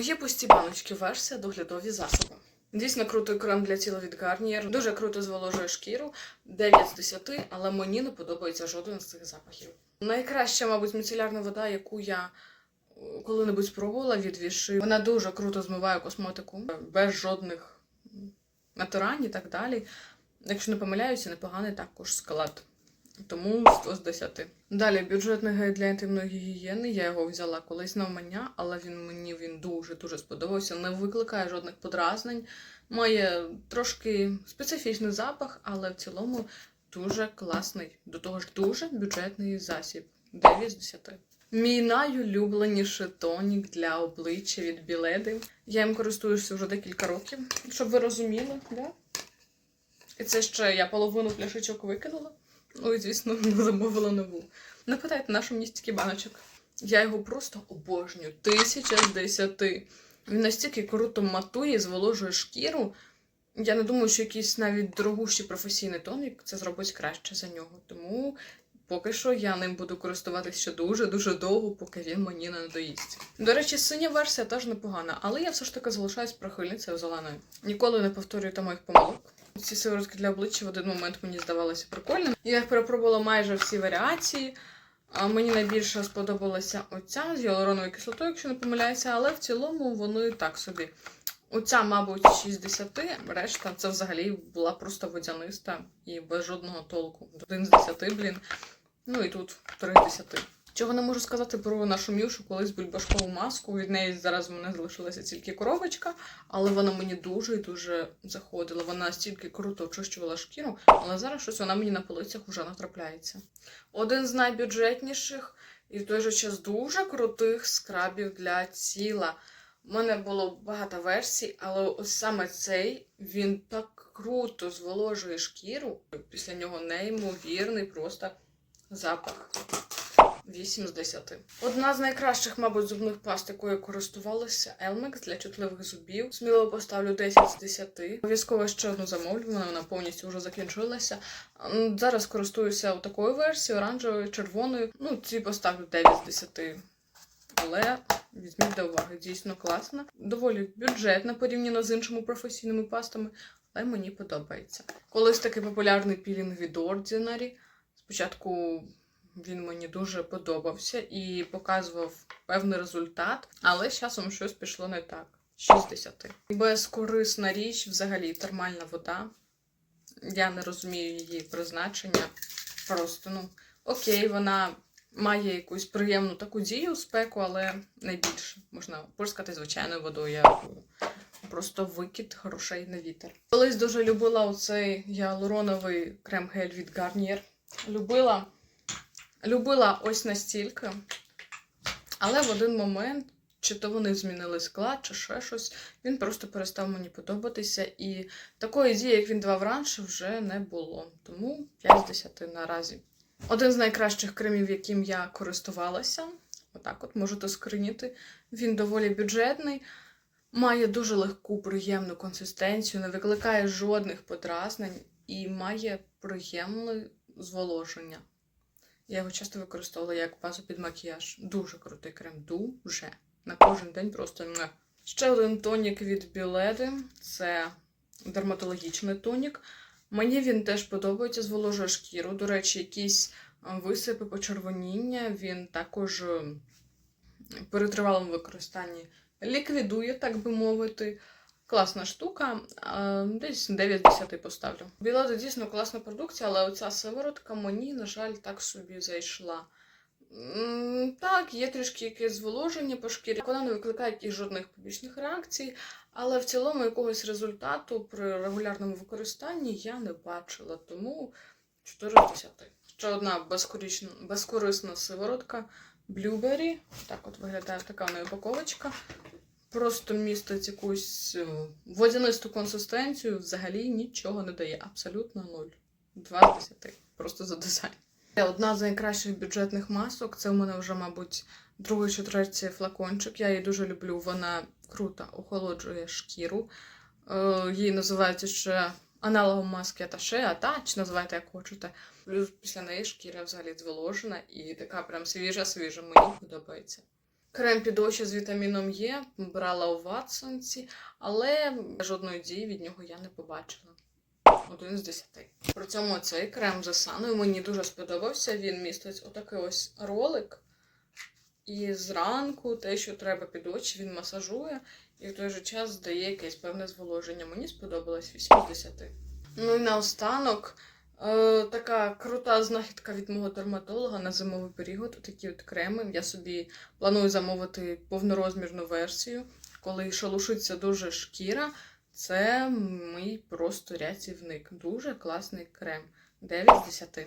Є пусті баночки версія доглядові засоби. Дійсно крутий крем для тіла від Garnier. Дуже круто зволожує шкіру. 9 з 10, але мені не подобається жоден з цих запахів. Найкраща, мабуть, міцелярна вода, яку я е, коли-небудь спробувала від Віши. Вона дуже круто змиває косметику, без жодних натирань і так далі. Якщо не помиляюся, непоганий також склад. Тому 100 з 10. Далі бюджетний гель для інтимної гігієни. Я його взяла колись на вмання, але він мені він дуже дуже сподобався. Не викликає жодних подразнень. Має трошки специфічний запах, але в цілому дуже класний. До того ж, дуже бюджетний засіб. 9 з 10. Мій найулюбленіший тонік для обличчя від Біледи. Я їм користуюся вже декілька років, щоб ви розуміли, да? І це ще я половину пляшечок викинула. І, звісно, замовила нову. Не питайте, на що мені стільки баночок. Я його просто обожнюю. Тисяча з десяти. Він настільки круто матує, зволожує шкіру. Я не думаю, що якийсь навіть дорогущий професійний тонік це зробить краще за нього. Тому поки що я ним буду користуватися ще дуже-дуже довго, поки він мені не надоїсть. До речі, синя версія теж непогана, але я все ж таки залишаюсь прихильницею зеленої. Ніколи не повторюйте моїх помилок. Ці сиворотки для обличчя в один момент мені здавалися прикольними. Я перепробувала майже всі варіації. Мені найбільше сподобалася оця з гіалуроновою кислотою, якщо не помиляюся, але в цілому вони так собі. Оця, мабуть, 60, решта це взагалі була просто водяниста і без жодного толку. Один з 10, блін. Ну і тут 3 з 10. Чого не можу сказати про нашу мюшу, колись бульбашкову маску. Від неї зараз в мене залишилася тільки коробочка, але вона мені дуже і дуже заходила. Вона настільки круто очищувала шкіру, але зараз щось вона мені на полицях вже натрапляється. Один з найбюджетніших і в той же час дуже крутих скрабів для тіла. У мене було багато версій, але ось саме цей він так круто зволожує шкіру. Після нього неймовірний просто запах. 8 з 10. Одна з найкращих, мабуть, зубних паст, якою користувалася, Elmex для чутливих зубів. Сміло поставлю 10 з 10. Обов'язково ще одну замовлю, вона, вона повністю вже закінчилася. Зараз користуюся такою версією, оранжевою, червоною. Ну, ці поставлю 9 з 10. Але візьміть до уваги, дійсно класна. Доволі бюджетна порівняно з іншими професійними пастами, але мені подобається. Колись такий популярний пілінг від Ordinary. Спочатку він мені дуже подобався і показував певний результат, але з часом щось пішло не так. 60. Безкорисна річ, взагалі термальна вода. Я не розумію її призначення. Просто, ну, окей, вона має якусь приємну таку дію спеку, але не більше. Можна порскати звичайною водою. Я просто викид грошей на вітер. Колись дуже любила оцей гіалуроновий крем-гель від Garnier. Любила, любила ось настільки. Але в один момент, чи то вони змінили склад, чи ще щось, він просто перестав мені подобатися. І такої дії, як він давав раніше, вже не було. Тому 5 з 10 наразі. Один з найкращих кремів, яким я користувалася, отак от можете скриніти. Він доволі бюджетний, має дуже легку, приємну консистенцію, не викликає жодних подразнень і має приємне зволоження. Я його часто використовувала як базу під макіяж. Дуже крутий крем, дуже. На кожен день просто. Ще один тонік від Біледи це дерматологічний тонік. Мені він теж подобається, зволожує шкіру. До речі, якісь е, висипи почервоніння він також е, при тривалому використанні ліквідує, так би мовити. Класна штука, десь 9 з 10 поставлю. Білада дійсно класна продукція, але оця сиворотка мені, на жаль, так собі зайшла. Так, є трішки якесь зволоження по шкірі. Вона не викликає якихось жодних побічних реакцій, але в цілому якогось результату при регулярному використанні я не бачила, тому 4 з 10. Ще одна безкорисна сиворотка Blueberry. Так от виглядає така в неї упаковочка. Просто містить якусь е, водянисту консистенцію, взагалі нічого не дає. Абсолютно нуль. 2 з 10. Просто за дизайн. Одна з найкращих бюджетних масок. Це у мене вже, мабуть, другий чи третій флакончик. Я її дуже люблю. Вона круто охолоджує шкіру. Е, її називають ще аналогом маски Аташе, Атач, називайте як хочете. Плюс після неї шкіра взагалі зволожена і така прям свіжа-свіжа. Мені подобається. Крем під очі з вітаміном Е брала у Ватсонці, але жодної дії від нього я не побачила. Один з десяти. При цьому цей крем з Асаною мені дуже сподобався. Він містить отакий ось ролик. І зранку те, що треба під очі, він масажує і в той же час дає якесь певне зволоження. Мені сподобалось 8 з 10. Ну і наостанок. Е, така крута знахідка від мого дерматолога на зимовий період. Такі от креми. Я собі планую замовити повнорозмірну версію, коли шелушиться дуже шкіра. Це мій просто рятівник. Дуже класний крем. 9 з 10.